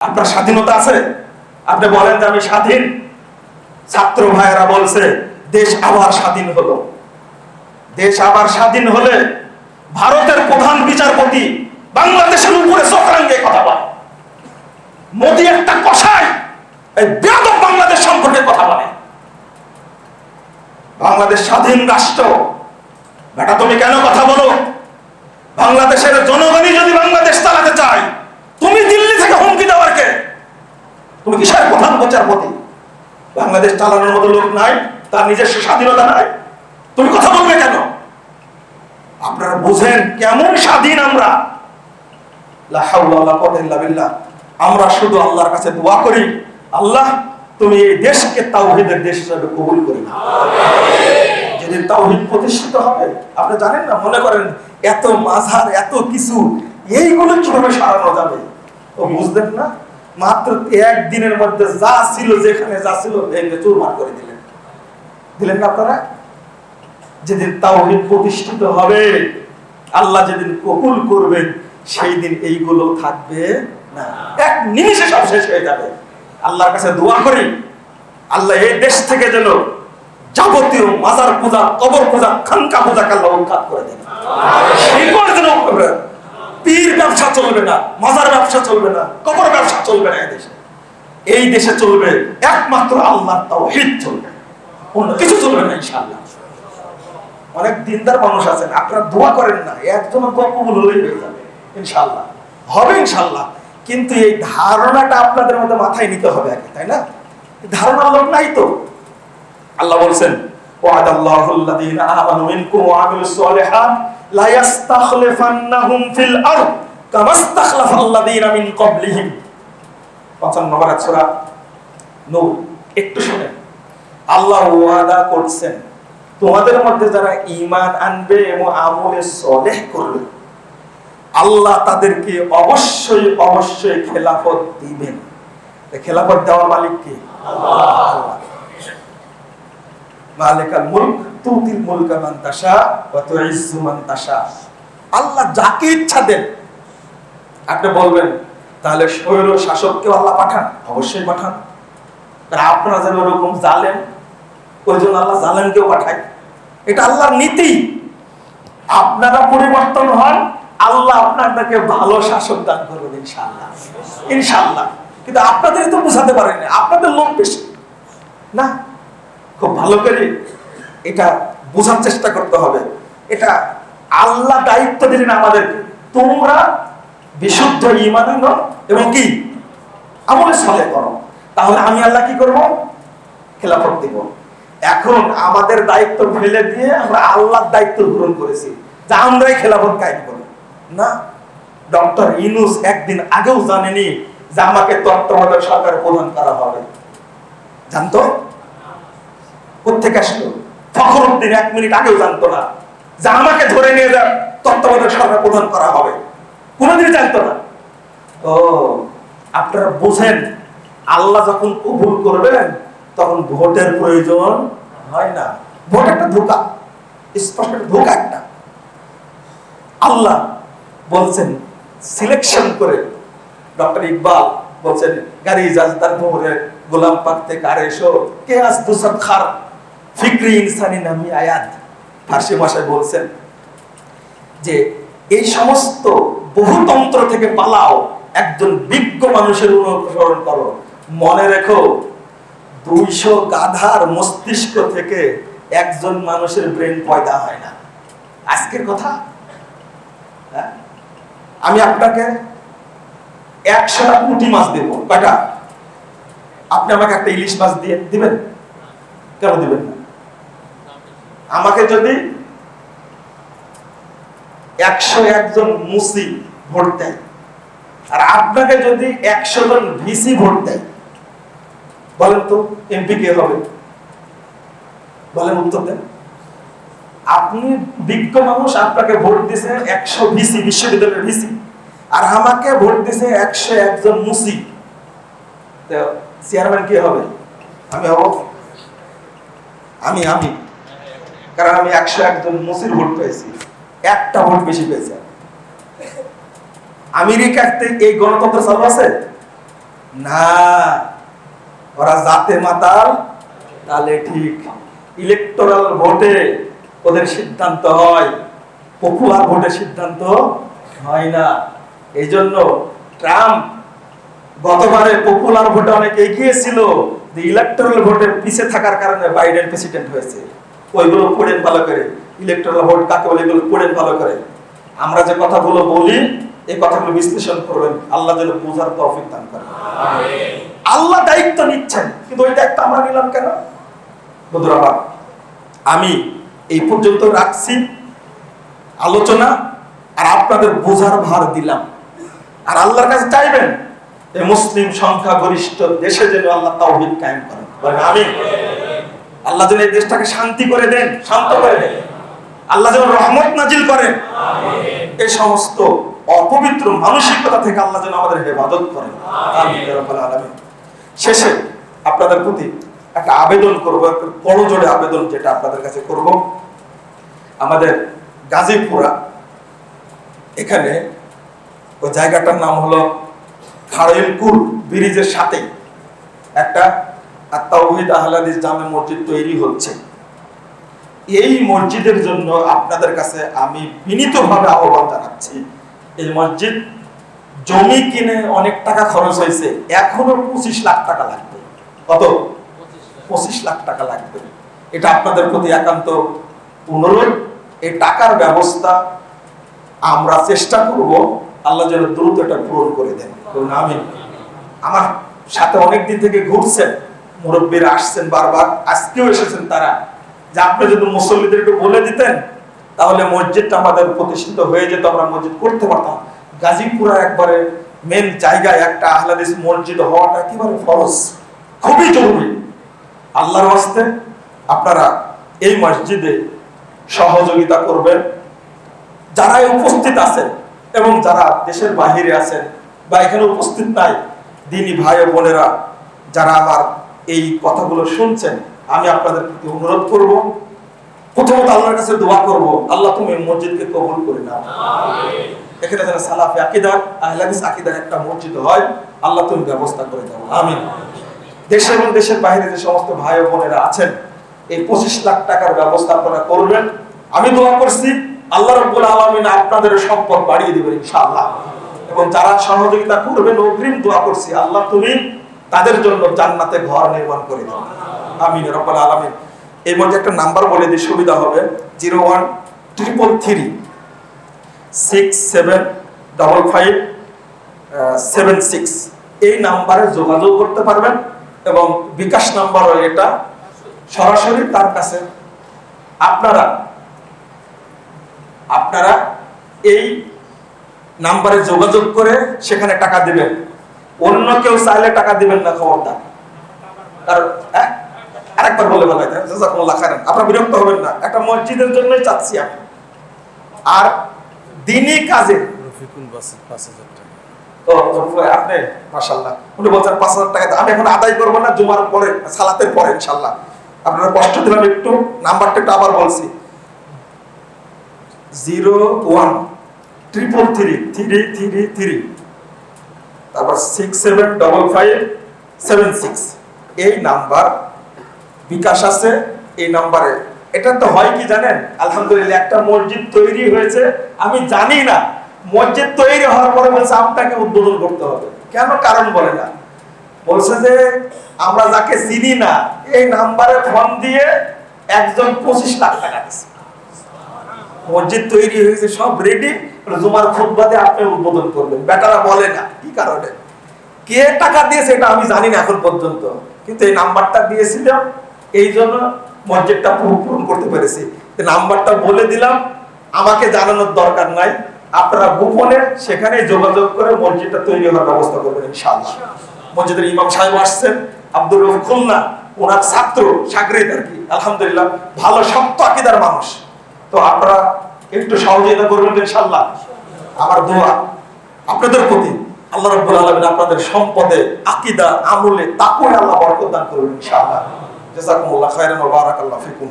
আপনার স্বাধীনতা আছে? আপনি বলেন যে আমি স্বাধীন। ছাত্র ভাইয়েরা বলছে, দেশ আবার স্বাধীন হলো। দেশ আবার স্বাধীন হলে ভারতের প্রধান বিচারপতি বাংলাদেশের উপরে চক্রাঙ্গে কথা বলে। মোদী একটা কষাই এই বেয়াদব বাংলাদেশ সম্পর্কে কথা বলে। বাংলাদেশ স্বাধীন রাষ্ট্র। বেটা, তুমি কেন কথা বলো? বাংলাদেশের জনগণই যদি বাংলাদেশ চালাতে চায় তুমি দিল্লি থেকে হুমকি দেওয়ার কে? তুমি কিসের প্রধান বিচারপতি বাংলাদেশ চালানোর মতো লোক নাই, তার নিজস্ব স্বাধীনতা নাই। তুমি কথা বলবে কেন? আপনারা বুঝেন কেমন স্বাধীন আমরা। আমরা শুধু আল্লাহর কাছে দোয়া করি। আল্লাহ, তুমি এই দেশকে তাওহীদের দেশ হিসাবে কবুল করি নাও যেদিন তাওহীদ প্রতিষ্ঠিত হবে, আপনি জানেন না, মনে করেন এত মাঝার, এত কিছু এইগুলো কীভাবে সারানো যাবে। ও বুঝলেন না? মাত্র একদিনের মধ্যে যা ছিল যেখানে যা ছিল ভেঙে চুরমার করে দিলেন। দিলেন না আপনারা? যেদিন তাওহীদ প্রতিষ্ঠিত হবে আল্লাহ যেদিন কবুল করবেন সেই দিন এইগুলো থাকবে না। এক নিমিষে সব শেষ হয়ে যাবে। আল্লাহর কাছে দোয়া করি আল্লাহ এই দেশ থেকে যেন যাবতীয় মাজার পূজা কবর পূজা খানকা পূজা আল্লাহ উৎখাত করে দেন। পীর ব্যবসা চলবে না, মাজার ব্যবসা চলবে না, কবর ব্যবসা চলবে না দেশে। এই দেশে চলবে, একমাত্র আল্লাহর তাওহীদ চলবে। অন্য কিছু চলবে না, ইনশাআল্লাহ। অনেক দিনদার মানুষ আছেন, আপনারা দোয়া করেন না একজন কবুল হয়ে যাবে, ইনশাআল্লাহ। হবে ইনশাআল্লাহ, কিন্তু এই ধারণাটা আপনাদের মধ্যে মাথায় নিতে হবে আগে, তাই না? ধারণা লোক নাই তো। আল্লাহ বলছেন وعد الله الذين آمنوا منكم وعملوا الصالحات لا يستخلفنهم في الأرض كما استخلف الذين من قبلهم 55 নম্বর সূরা নূর একটু শুনেন আল্লাহ ওয়াদা করছেন তোমাদের মধ্যে যারা ঈমান আনবে এবং আমলে সলেহ করবে আল্লাহ তাদেরকে অবশ্যই অবশ্যই খেলাফত দিবেন এই খেলাফত দেওয়ার মালিক কে আল্লাহ মালিকাল মুলক, তুতিল মুলকা মান তাশা ওয়া তুইজ্জু মান তাশা। আল্লাহ যাকে ইচ্ছা দেন, আপনি বলবেন, তাহলে স্বৈর শাসককে আল্লাহ পাঠান। অবশ্যই পাঠান। আর আপনারা যেন ওরকম জালেন ওই জন্য আল্লাহ জালেনকেও পাঠায়। এটা আল্লাহর নীতি। আপনারা পরিবর্তন হন, আল্লাহ আপনাদেরকে ভালো শাসক দান করবেন, ইনশাআল্লাহ। ইনশাআল্লাহ। কিন্তু আপনাদের তো বোঝাতে পারেনি আপনাদের লোক বেশি। না খুব ভালো করে এটা বোঝার চেষ্টা করতে হবে। এটা আল্লাহ দায়িত্ব দিলেন আমাদের তোমরা বিশুদ্ধ ইমান এবং কি? আমলে সলে করো। তাহলে আমি আল্লাহ কি করব? খেলাফত দিব। এখন আমাদের দায়িত্ব ফেলে দিয়ে আমরা আল্লাহর দায়িত্ব গ্রহণ করেছি। যে আমরাই খেলাফত কায়েম করব না। ডক্টর ইনুস একদিন আগেও জানেনি যে আমাকে তত্ত্বাবধায়ক সরকার প্রধান করা হবে। জানতো? কোথেকে আসলো। ফখরুদ্দিন এক মিনিট আগেও জানতো না যে আমাকে ধরে নিয়ে যা, তত্ত্বাবধায়ক সরকার প্রধান করা হবে। কোনোদিন জানতো না। ও, আপনারা বুঝেন, আল্লাহ যখন কবুল করবেন, তখন ভোটের প্রয়োজন হয় না। ভোট একটা ধোকা, স্পষ্ট ধোকা একটা। আল্লাহ বলছেন সিলেকশন করে ডক্টর ইকবাল বলছেন, গাড়ি জাজদার মোহরে গোলাম পাক থেকে আর এসো, কে আজ দুসব খার? ফিক্রি ইনসানি নামি আয়াত ফার্সি ভাষায় বলছেন যে এই সমস্ত বহুতন্ত্র থেকে পালাও, একজন বিজ্ঞ মানুষের অনুসরণ করো। মনে রেখো, দুইশো গাধার মস্তিষ্ক থেকে একজন মানুষের ব্রেন পয়দা হয় না। আজকের কথা? হ্যাঁ? আমি আপনাকে একশোটা পুঁটি মাছ দেব। কয়টা? আপনি আমাকে একটা ইলিশ মাছ দিয়ে দিবেন? কেন দিবেন না? আমাকে যদি একশো একজন মুসি ভোট দেয়, আর আপনাকে যদি একশো জন ভিসি ভোট দেয়, বলেন তো এমপি কে হবে? বলেন উত্তর দেন। আপনি বিজ্ঞ মানুষ, আপনাকে ভোট দিছে একশো ভিসি, বিশ্ববিদ্যালয়ের ভিসি, আর আমাকে ভোট দিছে একশো একজন মুসি। চেয়ারম্যান কে হবে? আমি হব। আমি আমি। কারণ আমি একশো একজন মুসির ভোট পেয়েছি। একটা ভোট বেশি পেয়েছি আমি। আমেরিকাতে এই গণতন্ত্র চালু আছে? না। ওরা জাতে মাতাল তাহলে ঠিক। ইলেকটোরাল ভোটে ওদের সিদ্ধান্ত হয়। পপুলার ভোটে সিদ্ধান্ত হয় না। এই জন্য ট্রাম্প গতবারে পপুলার ভোটে অনেক এগিয়ে ছিল। যে ইলেকট্রাল ভোটে পিছে থাকার কারণে বাইডেন প্রেসিডেন্ট হয়েছে। ওইগুলো পড়েন ভালো করে। ইলেকট্রাল ভোট কাকে বলে এগুলো পড়েন ভালো করে। আমরা যে কথাগুলো বলি এই কথাগুলো বিশ্লেষণ করবেন। আল্লাহ যেন বোঝার তৌফিক দান করেন। আল্লাহ দায়িত্ব নিচ্ছেন কিন্তু ওই দায়িত্ব আমরা নিলাম কেন? বন্ধুরা আমি এই পর্যন্ত রাখছি। আলোচনা আর আপনাদের বোঝার ভার দিলাম। আর আল্লাহর কাছে চাইবেন এই মুসলিম সংখ্যা গরিষ্ঠ দেশে যেন আল্লাহ তাওহীদ কায়েম করেন। বলেন আমিন। আল্লাহ যেন এই দেশটাকে শান্তি করে দেন, শান্ত করে দেন। আল্লাহ যেন রহমত নাজিল করেন। এই সমস্ত অপবিত্র মানসিকতা থেকে আল্লাহ যেন আমাদের হেফাজত করেন। শেষে আপনাদের প্রতি একটা আবেদন করব, একটা বড় জোরে আবেদন যেটা আপনাদের কাছে করব। আমাদের গাজীপুরা, এখানে ওই জায়গাটার নাম হলো খাড়ইলকুল ব্রিজের সাথে একটা আত্মাউহিদ আহলাদিস জামে মসজিদ তৈরি হচ্ছে। এই মসজিদের জন্য আপনাদের কাছে আমি বিনীতভাবে আহ্বান জানাচ্ছি এই মসজিদ জমি কিনে অনেক টাকা খরচ হয়েছে এখনও পঁচিশ লাখ টাকা লাগবে। কত? পঁচিশ লাখ। টাকা লাগবে। এটা আপনাদের প্রতি একান্ত অনুরোধ এই টাকার ব্যবস্থা আমরা চেষ্টা করব আল্লাহ যেন দ্রুত এটা পূরণ করে দেন। আমিন। আমার সাথে অনেক দিন থেকে ঘুরছেন মুরব্বীরা আসছেন বারবার, আজকেও এসেছেন তারা। যে আপনি যদি মুসল্লিদের একটু বলে দিতেন, তাহলে মসজিদটা আমাদের প্রতিষ্ঠিত হয়ে যেত, আমরা মসজিদ করতে পারতাম। গাজীপুরা একবারে মেন জায়গায় একটা আহলাদিস মসজিদ হওয়াটা একেবারে ফরজ। খুবই জরুরি। আল্লাহর ওয়াস্তে আপনারা এই মসজিদে সহযোগিতা করবেন। যারা উপস্থিত আছেন এবং যারা দেশের বাহিরে আছেন বা এখানে উপস্থিত নাই, দিনী ভাই বোনেরা, যারা আমার এই কথাগুলো শুনছেন আমি আপনাদের প্রতি অনুরোধ করব প্রথমত আল্লাহর কাছে দোয়া করব আল্লাহ তুমি মসজিদকে কবুল করে নাও। এখানে যেন সালাফি আকিদার আহলাদিস আকিদার একটা মসজিদ হয় আল্লাহ তুমি ব্যবস্থা করে দাও। আমিন। দেশে এবং দেশের বাইরে যে সমস্ত ভাই ও বোনেরা আছেন এই পঁচিশ লাখ টাকার ব্যবস্থা আপনারা করবেন। আমি দোয়া করছি আল্লাহ রব্বুল আলমিন আপনাদের সম্পদ বাড়িয়ে দেবেন ইনশাআল্লাহ। এবং যারা সহযোগিতা করবেন অগ্রিম দোয়া করছি আল্লাহ তুমি তাদের জন্য জান্নাতে ঘর নির্মাণ করে দাও আমিন রব্বুল আলমিন। এর মধ্যে একটা নাম্বার বলে দিই, সুবিধা হবে। Zero one, triple three, six seven, double five seven six. এই নাম্বারে যোগাযোগ করতে পারবেন এবং বিকাশ নাম্বারও এটা, সরাসরি তার কাছে। আপনারা আপনারা এই নাম্বারে যোগাযোগ করে সেখানে টাকা দিবেন। অন্য কেউ চাইলে টাকা দিবেন না খবরদার। কারণ হ্যাঁ? আরেকবার বলে বলে জাজাকুমুল্লাহ খাইরান। আপনারা বিরক্ত হবেন না একটা মসজিদের জন্যই চাচ্ছি আমি। আর দিনই কাজে। রফিকুল টাকা। আপনি? মাশাআল্লাহ। উনি বলছেন পাঁচ হাজার টাকা। আমি এখন আদায় করব না জুমার পরে সালাতের পরে আপনারা কষ্ট দিলাম একটু নাম্বারটা একটু আবার বলছি। Zero one triple three three three three. তারপর six seven double five seven six এই নাম্বার বিকাশ আছে, এই নাম্বারে। এটা তো হয় কি জানেন? আলহামদুলিল্লাহ, একটা মসজিদ তৈরি হয়েছে। আমি জানি না, মসজিদ তৈরি হওয়ার পরে বলছে আপনাকে উদ্বোধন করতে হবে। কেন? কারণ বলে না। বলছে যে আমরা যাকে চিনি না, এই নাম্বারে ফোন দিয়ে একজন পঁচিশ লাখ টাকা দিচ্ছে মসজিদ তৈরি হয়েছে, সব রেডি জুমার খুতবাদে আপনি উদ্বোধন করবেন বেটারা বলে না, কি কারণে? কে টাকা দিয়েছে এটা আমি জানি না এখন পর্যন্ত। কিন্তু এই নাম্বারটা দিয়েছিলাম এই জন্য মসজিদটা পূরণ করতে পেরেছি। নাম্বারটা বলে দিলাম, আমাকে জানানোর দরকার নাই। আপনারা গোপনে সেখানে যোগাযোগ করে মসজিদটা তৈরি হওয়ার ব্যবস্থা করবেন, ইনশাআল্লাহ। মসজিদের ইমাম সাহেব আসছেন, আব্দুর খুলনা, ওনার ছাত্র, সাগরিদ আর কি। আলহামদুলিল্লাহ, ভালো শক্ত আকিদার মানুষ। তো আপনারা একটু সহযোগিতা করবেন ইনশাল্লাহ আমার দোয়া, আপনাদের প্রতি আল্লাহ রাব্বুল আলামিন আপনাদের সম্পদে, আকীদা, আমলে তাকওয়া আল্লাহ বরকত দান করবেন ইনশাআল্লাহ। জাযাকুমুল্লাহ খাইরান ওয়া বারাকাল্লাহু ফিকুম।